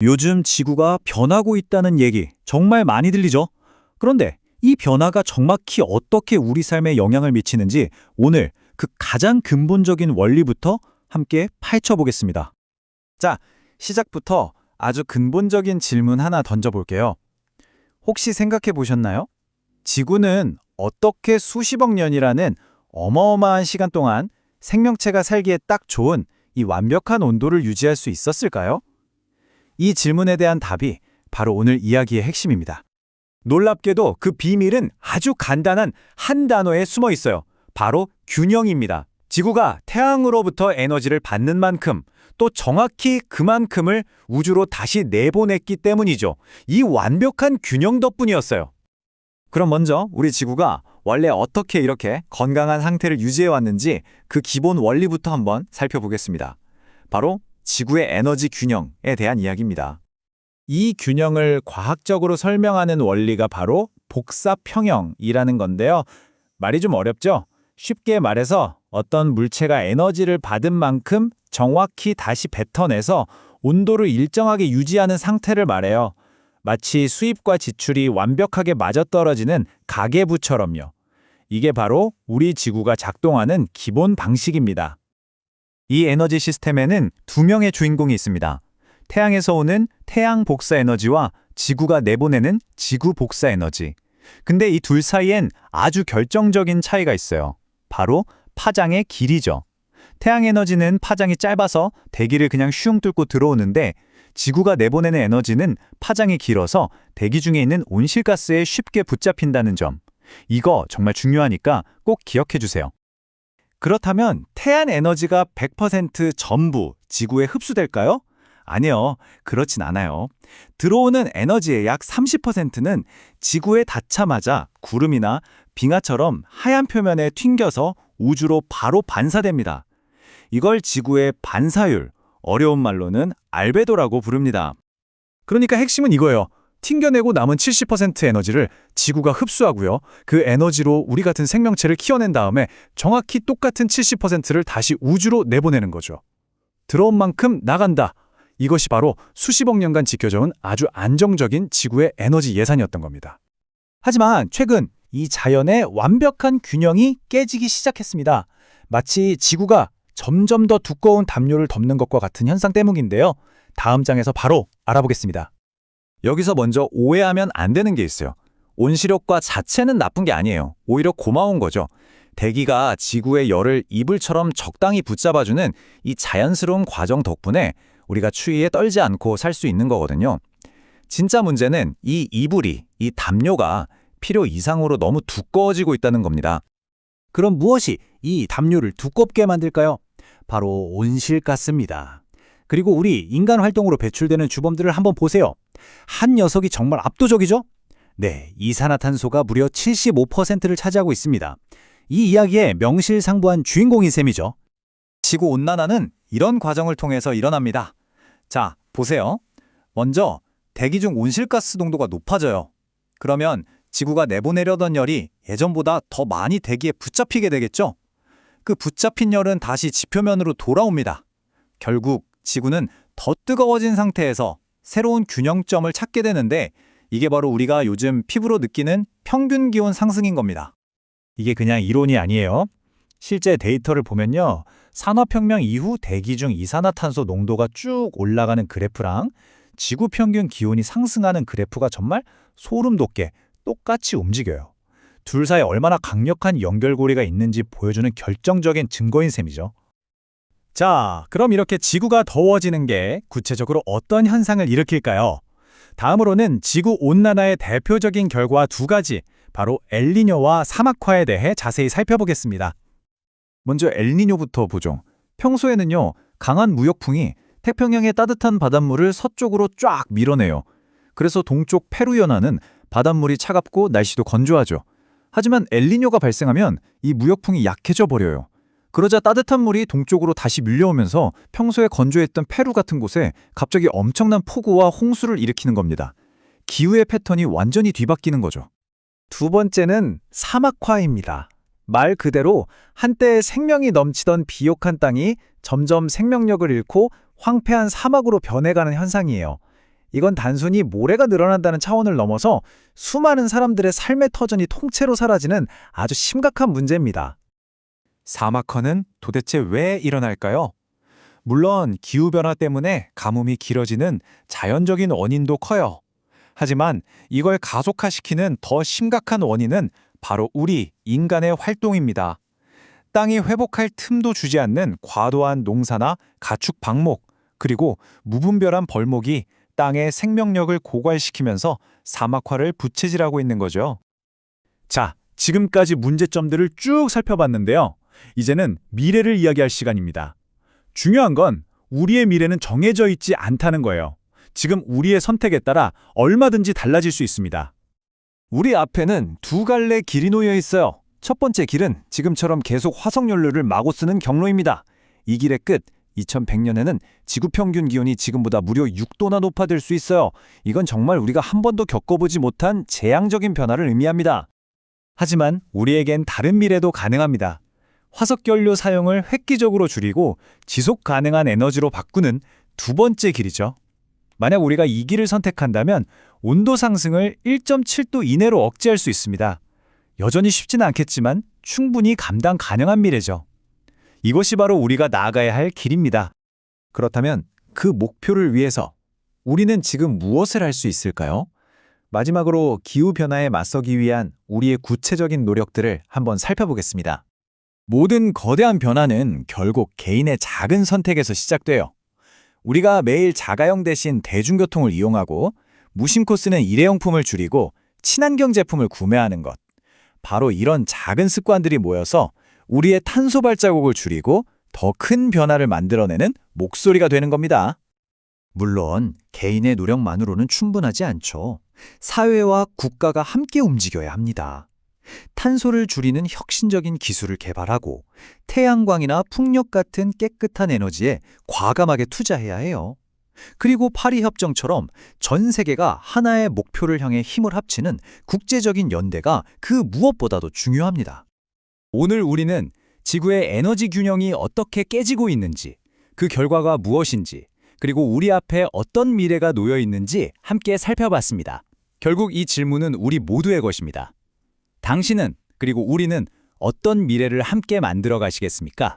요즘 지구가 변하고 있다는 얘기 정말 많이 들리죠? 그런데 이 변화가 정확히 어떻게 우리 삶에 영향을 미치는지 오늘 그 가장 근본적인 원리부터 함께 파헤쳐 보겠습니다. 자, 시작부터 아주 근본적인 질문 하나 던져볼게요. 혹시 생각해 보셨나요? 지구는 어떻게 수십억 년이라는 어마어마한 시간 동안 생명체가 살기에 딱 좋은 이 완벽한 온도를 유지할 수 있었을까요? 이 질문에 대한 답이 바로 오늘 이야기의 핵심입니다. 놀랍게도 그 비밀은 아주 간단한 한 단어에 숨어 있어요. 바로 균형입니다. 지구가 태양으로부터 에너지를 받는 만큼 또 정확히 그만큼을 우주로 다시 내보냈기 때문이죠. 이 완벽한 균형 덕분이었어요. 그럼 먼저 우리 지구가 원래 어떻게 이렇게 건강한 상태를 유지해 왔는지 그 기본 원리부터 한번 살펴보겠습니다. 바로 지구의 에너지 균형에 대한 이야기입니다. 이 균형을 과학적으로 설명하는 원리가 바로 복사평형이라는 건데요. 말이 좀 어렵죠? 쉽게 말해서 어떤 물체가 에너지를 받은 만큼 정확히 다시 뱉어내서 온도를 일정하게 유지하는 상태를 말해요. 마치 수입과 지출이 완벽하게 맞아떨어지는 가계부처럼요. 이게 바로 우리 지구가 작동하는 기본 방식입니다. 이 에너지 시스템에는 두 명의 주인공이 있습니다. 태양에서 오는 태양 복사 에너지와 지구가 내보내는 지구 복사 에너지. 근데 이 둘 사이엔 아주 결정적인 차이가 있어요. 바로 파장의 길이죠. 태양 에너지는 파장이 짧아서 대기를 그냥 슝 뚫고 들어오는데 지구가 내보내는 에너지는 파장이 길어서 대기 중에 있는 온실가스에 쉽게 붙잡힌다는 점. 이거 정말 중요하니까 꼭 기억해 주세요. 그렇다면 태양 에너지가 100% 전부 지구에 흡수될까요? 아니요. 그렇진 않아요. 들어오는 에너지의 약 30%는 지구에 닿자마자 구름이나 빙하처럼 하얀 표면에 튕겨서 우주로 바로 반사됩니다. 이걸 지구의 반사율, 어려운 말로는 알베도라고 부릅니다. 그러니까 핵심은 이거예요. 튕겨내고 남은 70% 에너지를 지구가 흡수하고요. 그 에너지로 우리 같은 생명체를 키워낸 다음에 정확히 똑같은 70%를 다시 우주로 내보내는 거죠. 들어온 만큼 나간다. 이것이 바로 수십억 년간 지켜져온 아주 안정적인 지구의 에너지 예산이었던 겁니다. 하지만 최근 이 자연의 완벽한 균형이 깨지기 시작했습니다. 마치 지구가 점점 더 두꺼운 담요를 덮는 것과 같은 현상 때문인데요. 다음 장에서 바로 알아보겠습니다. 여기서 먼저 오해하면 안 되는 게 있어요. 온실효과 자체는 나쁜 게 아니에요. 오히려 고마운 거죠. 대기가 지구의 열을 이불처럼 적당히 붙잡아주는 이 자연스러운 과정 덕분에 우리가 추위에 떨지 않고 살 수 있는 거거든요. 진짜 문제는 이 이불이, 이 담요가 필요 이상으로 너무 두꺼워지고 있다는 겁니다. 그럼 무엇이 이 담요를 두껍게 만들까요? 바로 온실가스입니다. 그리고 우리 인간 활동으로 배출되는 주범들을 한번 보세요. 한 녀석이 정말 압도적이죠? 네, 이산화탄소가 무려 75%를 차지하고 있습니다. 이 이야기의 명실상부한 주인공인 셈이죠. 지구 온난화는 이런 과정을 통해서 일어납니다. 자, 보세요. 먼저 대기 중 온실가스 농도가 높아져요. 그러면 지구가 내보내려던 열이 예전보다 더 많이 대기에 붙잡히게 되겠죠? 그 붙잡힌 열은 다시 지표면으로 돌아옵니다. 결국 지구는 더 뜨거워진 상태에서 새로운 균형점을 찾게 되는데 이게 바로 우리가 요즘 피부로 느끼는 평균 기온 상승인 겁니다. 이게 그냥 이론이 아니에요. 실제 데이터를 보면요. 산업혁명 이후 대기 중 이산화탄소 농도가 쭉 올라가는 그래프랑 지구 평균 기온이 상승하는 그래프가 정말 소름 돋게 똑같이 움직여요. 둘 사이에 얼마나 강력한 연결고리가 있는지 보여주는 결정적인 증거인 셈이죠. 자, 그럼 이렇게 지구가 더워지는 게 구체적으로 어떤 현상을 일으킬까요? 다음으로는 지구 온난화의 대표적인 결과 두 가지, 바로 엘니뇨와 사막화에 대해 자세히 살펴보겠습니다. 먼저 엘니뇨부터 보죠. 평소에는요, 강한 무역풍이 태평양의 따뜻한 바닷물을 서쪽으로 쫙 밀어내요. 그래서 동쪽 페루 연안은 바닷물이 차갑고 날씨도 건조하죠. 하지만 엘니뇨가 발생하면 이 무역풍이 약해져 버려요. 그러자 따뜻한 물이 동쪽으로 다시 밀려오면서 평소에 건조했던 페루 같은 곳에 갑자기 엄청난 폭우와 홍수를 일으키는 겁니다. 기후의 패턴이 완전히 뒤바뀌는 거죠. 두 번째는 사막화입니다. 말 그대로 한때 생명이 넘치던 비옥한 땅이 점점 생명력을 잃고 황폐한 사막으로 변해가는 현상이에요. 이건 단순히 모래가 늘어난다는 차원을 넘어서 수많은 사람들의 삶의 터전이 통째로 사라지는 아주 심각한 문제입니다. 사막화는 도대체 왜 일어날까요? 물론 기후변화 때문에 가뭄이 길어지는 자연적인 원인도 커요. 하지만 이걸 가속화시키는 더 심각한 원인은 바로 우리 인간의 활동입니다. 땅이 회복할 틈도 주지 않는 과도한 농사나 가축 방목, 그리고 무분별한 벌목이 땅의 생명력을 고갈시키면서 사막화를 부채질하고 있는 거죠. 자, 지금까지 문제점들을 쭉 살펴봤는데요. 이제는 미래를 이야기할 시간입니다. 중요한 건 우리의 미래는 정해져 있지 않다는 거예요. 지금 우리의 선택에 따라 얼마든지 달라질 수 있습니다. 우리 앞에는 두 갈래 길이 놓여 있어요. 첫 번째 길은 지금처럼 계속 화석연료를 마구 쓰는 경로입니다. 이 길의 끝, 2100년에는 지구 평균 기온이 지금보다 무려 6도나 높아질 수 있어요. 이건 정말 우리가 한 번도 겪어보지 못한 재앙적인 변화를 의미합니다. 하지만 우리에겐 다른 미래도 가능합니다. 화석연료 사용을 획기적으로 줄이고 지속 가능한 에너지로 바꾸는 두 번째 길이죠. 만약 우리가 이 길을 선택한다면 온도 상승을 1.7도 이내로 억제할 수 있습니다. 여전히 쉽지는 않겠지만 충분히 감당 가능한 미래죠. 이것이 바로 우리가 나아가야 할 길입니다. 그렇다면 그 목표를 위해서 우리는 지금 무엇을 할 수 있을까요? 마지막으로 기후변화에 맞서기 위한 우리의 구체적인 노력들을 한번 살펴보겠습니다. 모든 거대한 변화는 결국 개인의 작은 선택에서 시작돼요. 우리가 매일 자가용 대신 대중교통을 이용하고 무심코 쓰는 일회용품을 줄이고 친환경 제품을 구매하는 것. 바로 이런 작은 습관들이 모여서 우리의 탄소 발자국을 줄이고 더 큰 변화를 만들어내는 목소리가 되는 겁니다. 물론 개인의 노력만으로는 충분하지 않죠. 사회와 국가가 함께 움직여야 합니다. 탄소를 줄이는 혁신적인 기술을 개발하고 태양광이나 풍력 같은 깨끗한 에너지에 과감하게 투자해야 해요. 그리고 파리 협정처럼 전 세계가 하나의 목표를 향해 힘을 합치는 국제적인 연대가 그 무엇보다도 중요합니다. 오늘 우리는 지구의 에너지 균형이 어떻게 깨지고 있는지, 그 결과가 무엇인지, 그리고 우리 앞에 어떤 미래가 놓여 있는지 함께 살펴봤습니다. 결국 이 질문은 우리 모두의 것입니다. 당신은 그리고 우리는 어떤 미래를 함께 만들어 가시겠습니까?